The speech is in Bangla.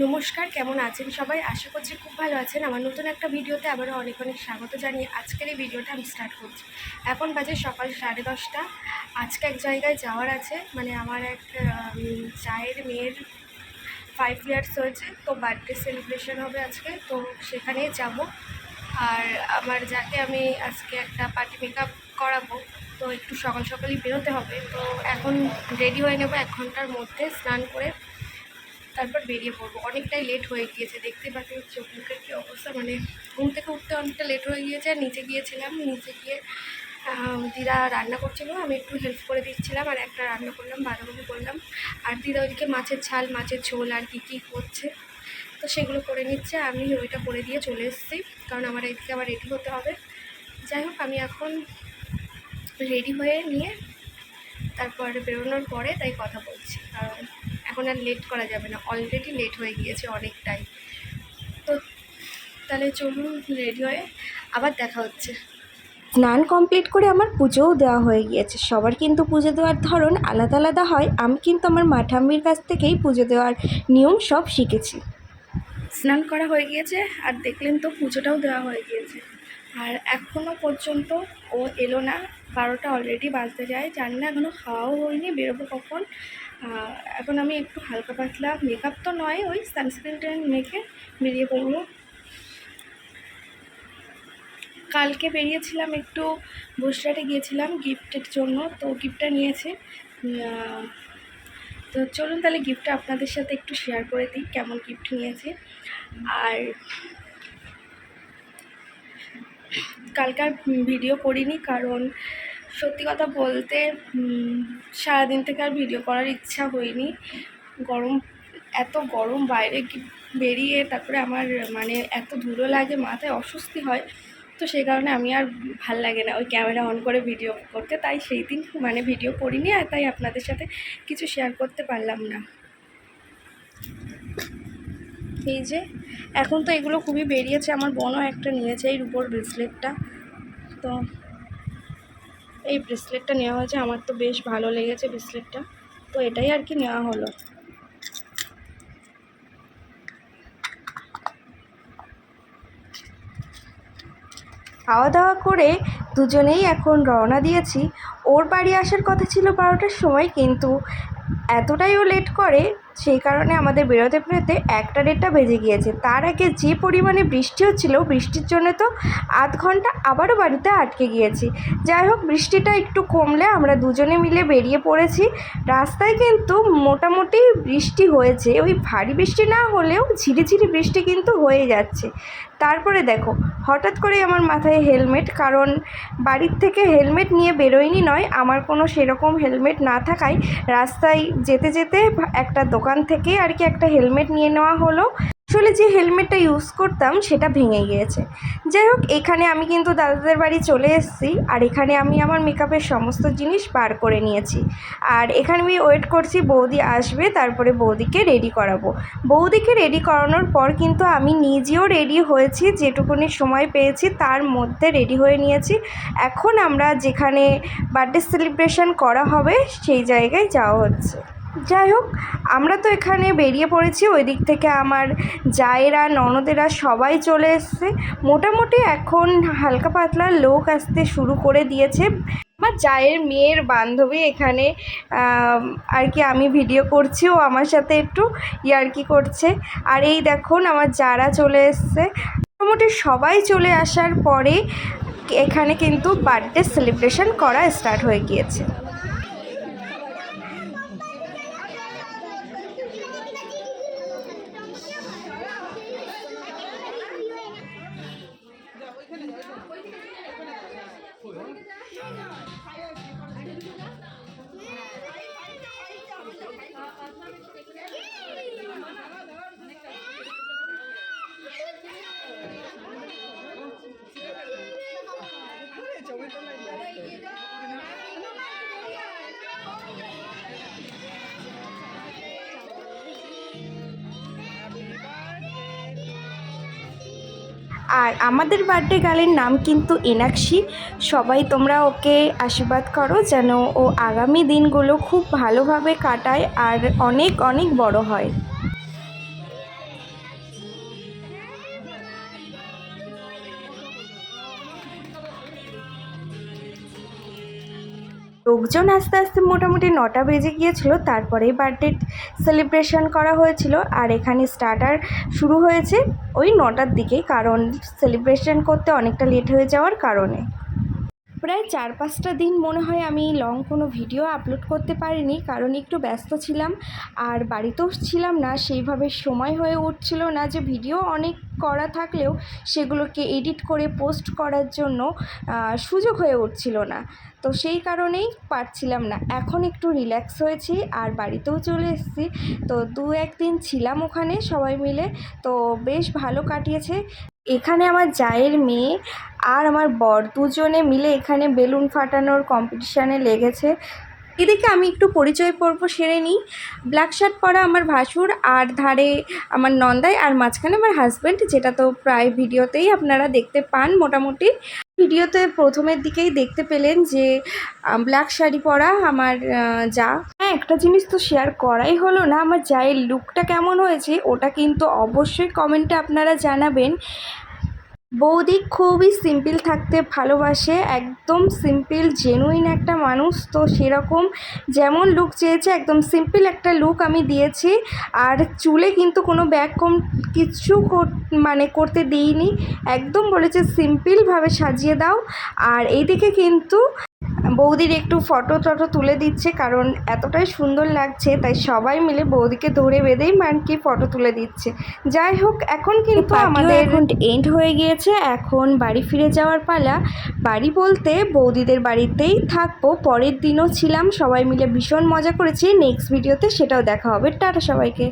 নমস্কার, কেমন আছেন সবাই? আশা করছি খুব ভালো আছেন। আমার নতুন একটা ভিডিওতে আবারও অনেক অনেক স্বাগত জানিয়ে আজকের এই ভিডিওটা আমি স্টার্ট করছি। এখন বাজে সকাল সাড়ে দশটা। আজকে এক জায়গায় যাওয়ার আছে। মানে আমার এক চায়ের মেয়ের ফাইভ ইয়ার্স হয়েছে। তো বার্থডে সেলিব্রেশন হবে আজকে। তো সেখানেই যাব। আর আমার যাকে আমি আজকে একটা পার্টি মেকআপ করাবো, তো একটু সকাল সকালই বেরোতে হবে। তো এখন রেডি হয়ে নেব এক ঘণ্টার মধ্যে স্নান করে। তারপর বেরিয়ে পড়ব। অনেকটাই লেট হয়ে গিয়েছে, দেখতে পাচ্ছি চোখ মুখের কী অবস্থা। মানে ঘুম থেকে উঠতে অনেকটা লেট হয়ে গিয়েছে, আর নিচে গিয়েছিলাম, নিচে গিয়ে দিদা রান্না করছিল, আমি একটু হেল্প করে দিচ্ছিলাম, আর একটা রান্না করলাম, বাঁধাকপি করলাম। আর দিদা ওইদিকে মাছের ঝাল, মাছের ঝোল, আর কী কী করছে। তো সেগুলো করে নিচ্ছে, আমি ওইটা করে দিয়ে চলে এসেছি, কারণ আমার এদিকে আবার রেডি হতে হবে। যাই হোক, আমি এখন রেডি হয়ে নিয়ে তারপর বেরোনোর পরে তাই কথা বলছি, কারণ এখন আর লেট করা যাবে না। অলরেডি লেট হয়ে গিয়েছে অনেকটাই। তো তাহলে চলুন রেডি হয়ে আবার দেখা হচ্ছে। স্নান কমপ্লিট করে আমার পুজোও দেওয়া হয়ে গিয়েছে। সবার কিন্তু পুজো দেওয়ার ধরন আলাদা আলাদা হয়। আমি কিন্তু আমার মাঠাম্মির কাছ থেকেই পুজো দেওয়ার নিয়ম সব শিখেছি। স্নান করা হয়ে গিয়েছে আর দেখলেন তো পুজোটাও দেওয়া হয়ে গিয়েছে। আর এখনও পর্যন্ত ও এলো না। বারোটা অলরেডি বাজতে যায়। জানি না এখনও খাওয়াও হয়নি বেরোবো কখন। এখন আমি একটু হালকা পাতলা মেকআপ তো নয়, ওই সানস্ক্রিন ট্যান মেখে বেরিয়ে পড়ব। কালকে বেরিয়েছিলাম একটু বুসরাটে গিয়েছিলাম গিফটের জন্য, তো গিফটটা নিয়েছে। তো চলুন তাহলে গিফটটা আপনাদের সাথে একটু শেয়ার করে দিই, কেমন গিফট নিয়েছে। আর কালকার ভিডিও করিনি, কারণ সত্যি কথা বলতে সারাদিন থেকে আর ভিডিও করার ইচ্ছা হয়নি। গরম, এত গরম বাইরে বেরিয়ে তারপরে আমার মানে এত ধুলো লাগে, মাথায় অস্বস্তি হয়। তো সেই কারণে আমি আর ভালো লাগে না ওই ক্যামেরা অন করে ভিডিও করতে। তাই সেই দিন মানে ভিডিও করিনি আর তাই আপনাদের সাথে কিছু শেয়ার করতে পারলাম না। এই যে, এখন তো এগুলো খুবই বেরিয়েছে। আমার বোনও একটা নিয়েছে এই রুপোর ব্রেসলেটটা তো এই ব্রেসলেটটা নেওয়া হয়েছে, আমার তো বেশ ভালো লেগেছে ব্রেসলেটটা তো এটাই আর কি নেওয়া হলো। খাওয়া দাওয়া করে দুজনেই এখন রওনা দিয়েছি। ওর বাড়ি আসার কথা ছিল বারোটার সময়, কিন্তু এতটাই ও লেট করে সেই কারণে আমাদের বেরোতে বেরোতে একটা দেড়টা বেজে গিয়েছে। তার আগে যে পরিমাণে বৃষ্টি হচ্ছিল, বৃষ্টির জন্য তো আধ ঘণ্টা আবারও বাড়িতে আটকে গিয়েছি। যাই হোক, বৃষ্টিটা একটু কমলে আমরা দুজনে মিলে বেরিয়ে পড়েছি। রাস্তায় কিন্তু মোটামুটি বৃষ্টি হয়েছে। ওই ভারী বৃষ্টি না হলেও ঝিরিঝিরি বৃষ্টি কিন্তু হয়ে যাচ্ছে। তারপরে দেখো, হঠাৎ করে আমার মাথায় হেলমেট, কারণ বাড়ির থেকে হেলমেট নিয়ে বেরোয়নি নয়, আমার কোনো সেরকম হেলমেট না থাকায় রাস্তায় যেতে যেতে একটা থেকে আর কি একটা হেলমেট নিয়ে নেওয়া হলো। আসলে যে হেলমেটটা ইউজ করতাম, সেটা ভেঙে গিয়েছে। যাই হোক, এখানে আমি কিন্তু দাদাদের বাড়ি চলে এসেছি আর এখানে আমি আমার মেকআপের সমস্ত জিনিস বার করে নিয়েছি। আর এখানে আমি ওয়েট করছি, বৌদি আসবে, তারপরে বৌদিকে রেডি করাবো। বৌদিকে রেডি করানোর পর কিন্তু আমি নিজেও রেডি হয়েছি, যেটুকুনি সময় পেয়েছি, তার মধ্যে রেডি হয়ে নিয়েছি। এখন আমরা যেখানে বার্থডে সেলিব্রেশন করা হবে, সেই জায়গায় যাওয়া হচ্ছে। যাই হোক, আমরা তো এখানে বেরিয়ে পড়েছি। ওই দিক থেকে আমার জায়েরা, ননদেরা সবাই চলে এসছে। মোটামুটি এখন হালকা পাতলা লোক আসতে শুরু করে দিয়েছে। আমার জায়ের মেয়ের বান্ধবী এখানে আর কি আমি ভিডিও করছি। ও আমার সাথে একটু ইয়ার্কি করছে। আর এই দেখুন, আমার যারা চলে এসছে। মোটামুটি সবাই চলে আসার পরে এখানে কিন্তু বার্থডে সেলিব্রেশন করা স্টার্ট হয়ে গিয়েছে। 这个还有。আর আমাদের বার্থডে গার্লের নাম কিন্তু এনাক্ষী। সবাই তোমরা ওকে আশীর্বাদ করো যেন ও আগামী দিনগুলো খুব ভালোভাবে কাটায় আর অনেক অনেক বড় হয়। লোকজন আস্তে আস্তে মোটামুটি নটা বেজে গিয়েছিল, তারপরেই বার্থডে সেলিব্রেশন করা হয়েছিল আর এখানে স্টার্টার শুরু হয়েছে ওই নটার দিকেই, কারণ সেলিব্রেশন করতে অনেকটা লেট হয়ে যাওয়ার কারণে। প্রায় চার পাঁচটা দিন মনে হয় আমি লং কোনো ভিডিও আপলোড করতে পারিনি, কারণ একটু ব্যস্ত ছিলাম। আর বাড়িতেও ছিলাম না, সেইভাবে সময় হয়ে উঠছিল না যে ভিডিও অনেক করা থাকলেও সেগুলোকে এডিট করে পোস্ট করার জন্য সুযোগ হয়ে উঠছিল না। তো সেই কারণেই পারছিলাম না। এখন একটু রিল্যাক্স হয়েছি আর বাড়িতেও চলে এসেছি। তো দু একদিন ছিলাম ওখানে সবাই মিলে। তো বেশ ভালো কাটিয়েছে। এখানে আমার জায়ের মেয়ে আর আমার বর দুজনে মিলে এখানে বেলুন ফাটানোর কম্পিটিশানে লেগেছে। এদিকে আমি একটু পরিচয় পর্ব সেরে নিই। ব্ল্যাক শার্ট পরা আমার ভাসুর আর ধারে আমার নন্দাই আর মাঝখানে আমার হাজব্যান্ড যেটা তো প্রায় ভিডিওতেই আপনারা দেখতে পান মোটামুটি। ভিডিওতে প্রথমের দিকেই দেখতে পেলেন যে ব্ল্যাক শাড়ি পরা আমার যা। একটা জিনিস তো শেয়ার করাই হলো না, আমার জায়ের লুকটা কেমন হয়েছে ওটা কিন্তু অবশ্যই কমেন্টে আপনারা জানাবেন। বৌদি খুবই সিম্পল থাকতে ভালোবাসে, একদম সিম্পল জেনুইন একটা মানুষ, তো সেরকম যেমন লুক চেয়েছে, একদম সিম্পল একটা লুক আমি দিয়েছি। আর চুলে কিন্তু কোনো ব্যাগ কম কিছু মানে করতে দিইনি, একদম বলেছে সিম্পলভাবে সাজিয়ে দাও। আর এইদিকে কিন্তু বৌদির একটু ফটো টটো তুলে দিচ্ছে কারণ এতটাই সুন্দর লাগছে তাই সবাই মিলে বৌদিকে ধরে বেঁধেই মানকি ফটো তুলে দিচ্ছে। যাই হোক এখন কিন্তু আমাদের এখন এন্ড হয়ে গিয়েছে এখন বাড়ি ফিরে যাওয়ার পালা। বাড়ি বলতে বৌদিদের বাড়িতেই থাকব পরের দিনও ছিলাম সবাই মিলে ভীষণ মজা করেছি নেক্সট ভিডিওতে সেটাও দেখা হবে। টাটা সবাইকে।